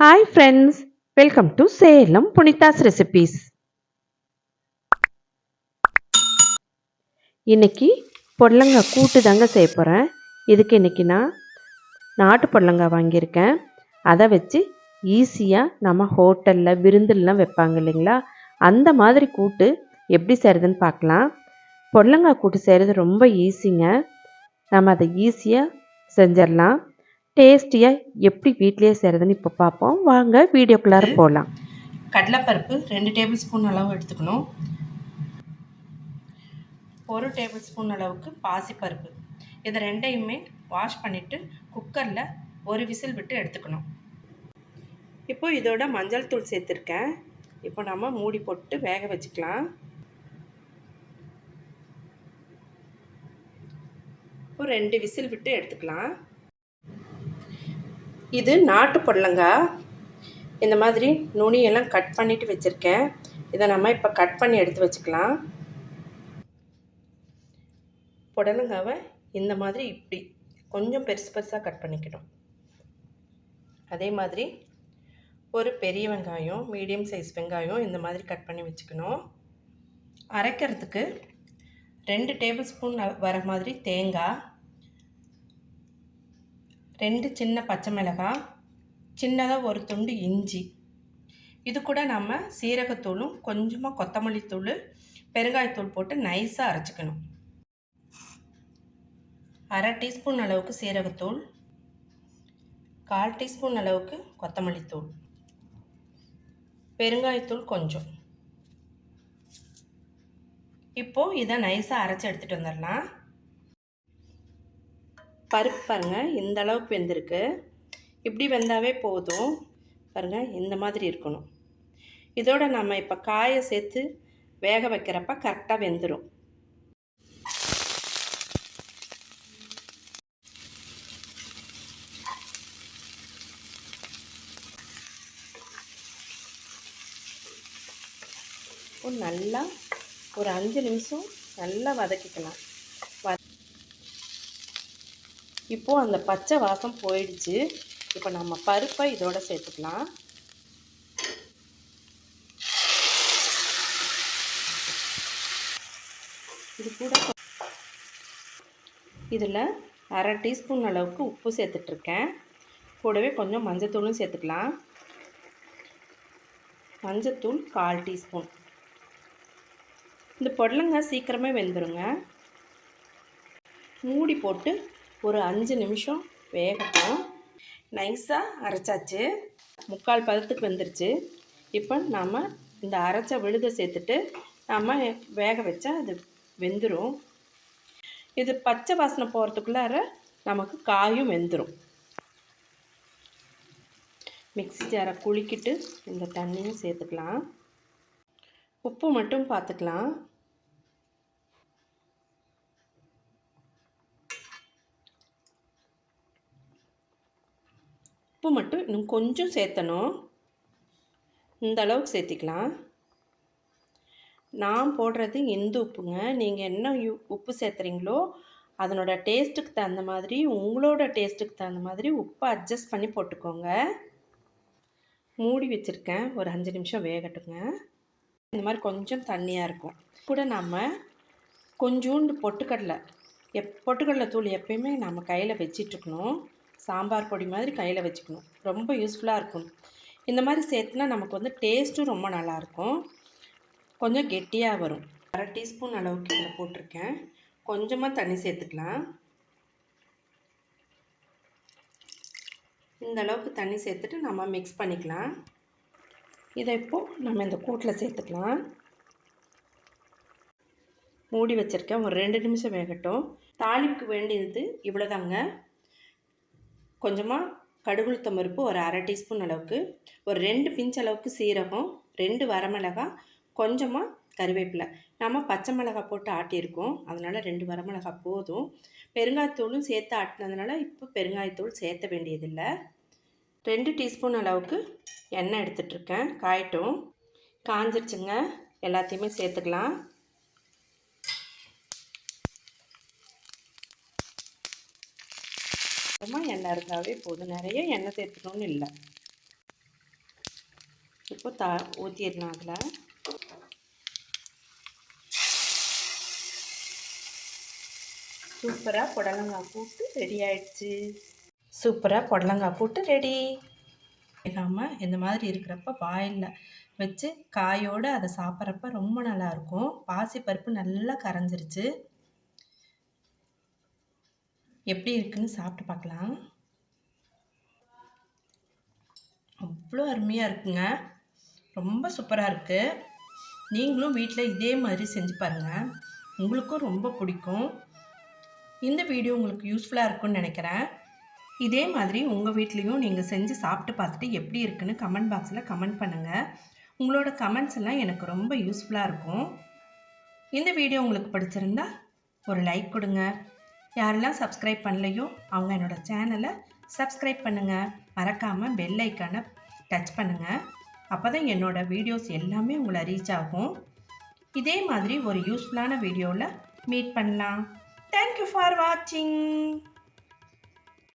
Hi friends welcome to Salem Punitha's recipes இன்னைக்கு பொடலங்காய் கூட்டு தாங்க செய்ய போகிறேன் இதுக்கு இன்றைக்கி நான் நாட்டு பொடலங்காய் வாங்கியிருக்கேன். அதை வச்சு ஈஸியாக நம்ம ஹோட்டலில் விருந்துலாம் வைப்பாங்க இல்லைங்களா? அந்த மாதிரி கூட்டு எப்படி செய்கிறதுன்னு பார்க்கலாம். பொடலங்காய் கூட்டு செய்கிறது ரொம்ப ஈஸிங்க. நம்ம அதை ஈஸியாக செஞ்சிடலாம். டேஸ்டியாக எப்படி வீட்லேயே செய்கிறதுன்னு இப்போ பார்ப்போம் வாங்க வீடியோக்குள்ளார போகலாம் கடலைப்பருப்பு ரெண்டு டேபிள் ஸ்பூன் அளவு எடுத்துக்கணும். ஒரு டேபிள் ஸ்பூன் அளவுக்கு பாசிப்பருப்பு. இது ரெண்டையுமே வாஷ் பண்ணிவிட்டு குக்கரில் ஒரு விசில் விட்டு எடுத்துக்கணும். இப்போ இதோட மஞ்சள் தூள் சேர்த்துருக்கேன். இப்போ நம்ம மூடி போட்டு வேக வச்சுக்கலாம். இப்போ ரெண்டு விசில் விட்டு எடுத்துக்கலாம். இது நாட்டு புடலங்கா. இந்த மாதிரி நுனியெல்லாம் கட் பண்ணிட்டு வச்சுருக்கேன். இதை நம்ம இப்போ கட் பண்ணி எடுத்து வச்சுக்கலாம். புடலங்காவை இந்த மாதிரி இப்படி கொஞ்சம் பெருசு பெருசாக கட் பண்ணிக்கணும். அதே மாதிரி ஒரு பெரிய வெங்காயம் மீடியம் சைஸ் வெங்காயம் இந்த மாதிரி கட் பண்ணி வச்சுக்கணும். அரைக்கிறதுக்கு ரெண்டு டேபிள் ஸ்பூன் வர மாதிரி தேங்காய் ரெண்டு சின்ன பச்சை மிளகாய் சின்னதாக ஒரு துண்டு இஞ்சி. இது கூட நம்ம சீரகத்தூளும் கொஞ்சமாக கொத்தமல்லி தூள் பெருங்காயத்தூள் போட்டு நைஸாக அரைச்சிக்கணும். அரை டீஸ்பூன் அளவுக்கு சீரகத்தூள் கால் டீஸ்பூன் அளவுக்கு கொத்தமல்லி தூள். பெருங்காயத்தூள் கொஞ்சம். இப்போது இதை நைஸாக அரைச்சி எடுத்துகிட்டு வந்துடலாம். பருப்பு பாருங்கள் இந்த அளவுக்கு வெந்திருக்கு. இப்படி வெந்தாவே போதும். பாருங்கள் இந்த மாதிரி இருக்கணும். இதோட நம்ம இப்போ காயை சேர்த்து வேக வைக்கிறப்ப கரெக்டாக வெந்துடும் நல்லா ஒரு அஞ்சு நிமிஷம் நல்லா வதக்கிக்கலாம். இப்போது அந்த பச்சை வாசம் போயிடுச்சு. இப்போ நம்ம பருப்பை இதோட சேர்த்துக்கலாம். இது கூட இதில் அரை டீஸ்பூன் அளவுக்கு உப்பு சேர்த்துட்ருக்கேன். கூடவே கொஞ்சம் மஞ்சத்தூளும் சேர்த்துக்கலாம். மஞ்சத்தூள் கால் டீஸ்பூன். இந்த பொடலங்காய் சீக்கிரமே வெந்துருங்க. மூடி போட்டு ஒரு அஞ்சு நிமிஷம் வேகட்டும். நைஸாக அரைச்சாச்சு. முக்கால் பதத்துக்கு வெந்துருச்சு. இப்போ நாம் இந்த அரைச்ச விழுதை சேர்த்துட்டு நம்ம வேக வச்சா அது வெந்துடும் இது பச்சை வாசனை போகிறதுக்குள்ளார நமக்கு காயும் வெந்துடும் மிக்சி ஜாரை குளிக்கிட்டு இந்த தண்ணியும் சேர்த்துக்கலாம். உப்பு மட்டும் பார்த்துக்கலாம். உப்பு மட்டும் இன்னும் கொஞ்சம் சேர்த்தணும். இந்த அளவுக்கு சேர்த்திக்கலாம். நான் போடுறது எந்த உப்புங்க? நீங்கள் என்ன உப்பு சேர்த்துறீங்களோ அதனோட டேஸ்ட்டுக்கு தகுந்த மாதிரி உங்களோட டேஸ்ட்டுக்கு தகுந்த மாதிரி உப்பை அட்ஜஸ்ட் பண்ணி போட்டுக்கோங்க. மூடி வச்சுருக்கேன். ஒரு அஞ்சு நிமிஷம் வேகட்டுங்க. இந்த மாதிரி கொஞ்சம் தண்ணியாக இருக்கும். கூட நம்ம கொஞ்சோண்டு பொட்டுக்கடலை எப் பொட்டுக்கடலை தூள் எப்பயுமே நம்ம கையில் வச்சிட்ருக்கணும் சாம்பார் பொடி மாதிரி கையில் வச்சுக்கணும். ரொம்ப யூஸ்ஃபுல்லாக இருக்கும். இந்த மாதிரி சேர்த்துனா நமக்கு வந்து டேஸ்ட்டும் ரொம்ப நல்லாயிருக்கும். கொஞ்சம் கெட்டியாக வரும். அரை டீஸ்பூன் அளவுக்கு இதில் போட்டிருக்கேன். கொஞ்சமாக தண்ணி சேர்த்துக்கலாம். இந்த அளவுக்கு தண்ணி சேர்த்துட்டு நம்ம மிக்ஸ் பண்ணிக்கலாம். இதை இப்போது நம்ம இந்த கூட்டில் சேர்த்துக்கலாம். மூடி வச்சுருக்கேன். ஒரு ரெண்டு நிமிஷம் வேகட்டும். தாளிப்புக்கு வேண்டியது இவ்வளோதாங்க கொஞ்சமாக கடுகுளுத்தம் பருப்பு ஒரு அரை டீஸ்பூன் அளவுக்கு ஒரு ரெண்டு பிஞ்ச் அளவுக்கு சீரகம் ரெண்டு வரமிளகாய் கொஞ்சமாக கருவேப்பிலை. நம்ம பச்சை மிளகாய் போட்டு ஆட்டியிருக்கோம். அதனால் ரெண்டு வரமிளகாய் போதும். பெருங்காயத்தூளும் சேர்த்து ஆட்டினதுனால இப்போ பெருங்காயத்தூள் சேர்த்த வேண்டியதில்லை. ரெண்டு டீஸ்பூன் அளவுக்கு எண்ணெய் எடுத்துகிட்ருக்கேன் காயட்டும். காஞ்சிருச்சுங்க. எல்லாத்தையுமே சேர்த்துக்கலாம். கொஞ்சமாக எண்ணெய் இருந்தாவே போதும். நிறைய எண்ணெய் சேர்த்துக்கணும்னு இல்லை. இப்போ தா ஊற்றிடலாம் அதில். சூப்பராக புடலங்காய் கூட்டு ரெடி ஆயிடுச்சு. சூப்பராக புடலங்காய் கூட்டு ரெடி. இல்லாமல் இந்த மாதிரி இருக்கிறப்ப வாயில் வச்சு காயோடு அதை சாப்பிட்றப்ப ரொம்ப நல்லாயிருக்கும் பாசிப்பருப்பு நல்லா கரைஞ்சிருச்சு. எப்படி இருக்குன்னு சாப்பிட்டு பார்க்கலாம். அவ்வளோ அருமையாக இருக்குங்க. ரொம்ப சூப்பராக இருக்குது நீங்களும் வீட்டில் இதே மாதிரி செஞ்சு பாருங்கள் உங்களுக்கும் ரொம்ப பிடிக்கும். இந்த வீடியோ உங்களுக்கு யூஸ்ஃபுல்லாக இருக்கும்னு நினைக்கிறேன். இதே மாதிரி உங்கள் வீட்லேயும் நீங்கள் செஞ்சு சாப்பிட்டு பார்த்துட்டு எப்படி இருக்குன்னு கமெண்ட் பாக்ஸில் கமெண்ட் பண்ணுங்கள் உங்களோட கமெண்ட்ஸ் எல்லாம் எனக்கு ரொம்ப யூஸ்ஃபுல்லாக இருக்கும். இந்த வீடியோ உங்களுக்கு பிடிச்சிருந்தா ஒரு லைக் கொடுங்க. யாரெல்லாம் சப்ஸ்கிரைப் பண்ணலையோ அவங்க என்னோடய சேனலை சப்ஸ்கிரைப் பண்ணுங்கள் மறக்காமல் பெல் ஐக்கானை டச் பண்ணுங்கள் அப்போ தான் என்னோடய வீடியோஸ் எல்லாமே உங்களை ரீச் ஆகும். இதே மாதிரி ஒரு யூஸ்ஃபுல்லான வீடியோவில் மீட் பண்ணலாம். தேங்க்யூ ஃபார் வாட்சிங்